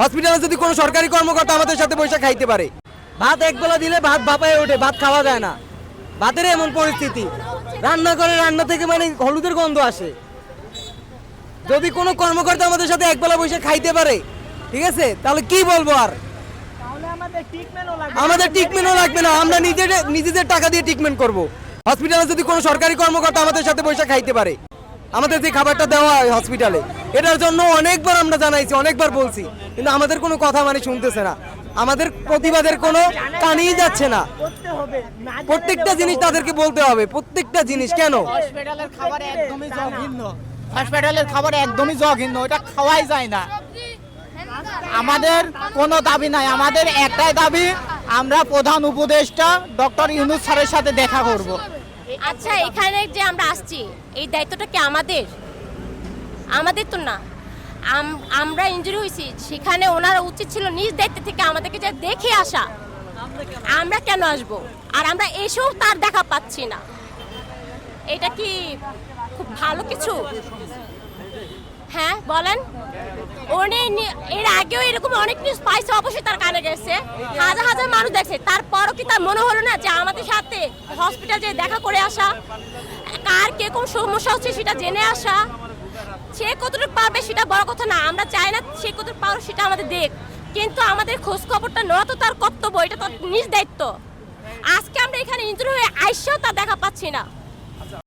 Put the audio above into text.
হসপিটালে যদি কোনো সরকারি কর্মকর্তা আমাদের সাথে বসে খাইতে পারে। ভাত একবেলা দিলে ভাত ভাপায় ওঠে ভাত খাওয়া যায় না। ভাতের এমন পরিস্থিতি। রান্না করে রান্না থেকে মানে হলুদের গন্ধ আসে। যদি কোনো কর্মকর্তা আমাদের সাথে একবেলা বসে খাইতে পারে ঠিক আছে? তাহলে কি বলব আর? আমাদের ট্রিটমেন্টও লাগবে। না আমরা নিজেদের নিজেদের টাকা দিয়ে ট্রিটমেন্ট করব। হসপিটালে যদি কোনো সরকারি কর্মকর্তা আমাদের সাথে বসে খাইতে পারে আমাদের যে খাবারটা দেওয়া হয় হসপিটালে এটার জন্য অনেকবার আমরা জানাইছি অনেকবার বলছি। কিন্তু আমাদের কোনো কথা মানে শুনতেছে না। আমাদের প্রতিবাদের কোনো কানেই যাচ্ছে না। প্রত্যেকটা জিনিস তাদেরকে বলতে হবে। প্রত্যেকটা জিনিস কেন? হসপিটালের খাবার একদমই জঘন্য। হসপিটালের খাবার একদমই জঘন্য। ওটা খাওয়াই যায় না। আমাদের কোনো দাবি নাই। আমাদের একটাই দাবি আমরা প্রধান উপদেষ্টা ডক্টর ইউনুস স্যারের সাথে দেখা করব। আচ্ছা এখানে যে আমরা আসছি এই দায়িত্বটা কি আমাদের? আমাদের তো না। আমরা ইনজুরি হয়েছি। সেখানে ওনারা উচিত ছিল নিজ দায়িত্ব থেকে আমাদেরকে যে দেখে আসা। আমরা কেন আসব? আর আমরা এসেও তার দেখা পাচ্ছি না। এটা কি খুব ভালো কিছু? হ্যাঁ বলেন। উনি এর আগেও এরকম অনেক নিউজ পাইছে অবশ্যই তার কানে গেছে। হাজার হাজার মানুষ দেখছে। তারপরও কি তার মনে হলো না যে আমাদের সাথে হসপিটাল যে দেখা করে আসা? কার কে কোন সমস্যা হচ্ছে সেটা জেনে আসা? পারবে সেটা বড় কথা না। আমরা চাই না সে কত পারবে সেটা আমাদের দেখ। কিন্তু আমাদের খোঁজ খবরটা নেওয়া তো তার কর্তব্য, এটা তো নিজ দায়িত্ব। আজকে আমরা এখানে ইঞ্জুরি হয়ে আইসেও তা দেখা পাচ্ছি না।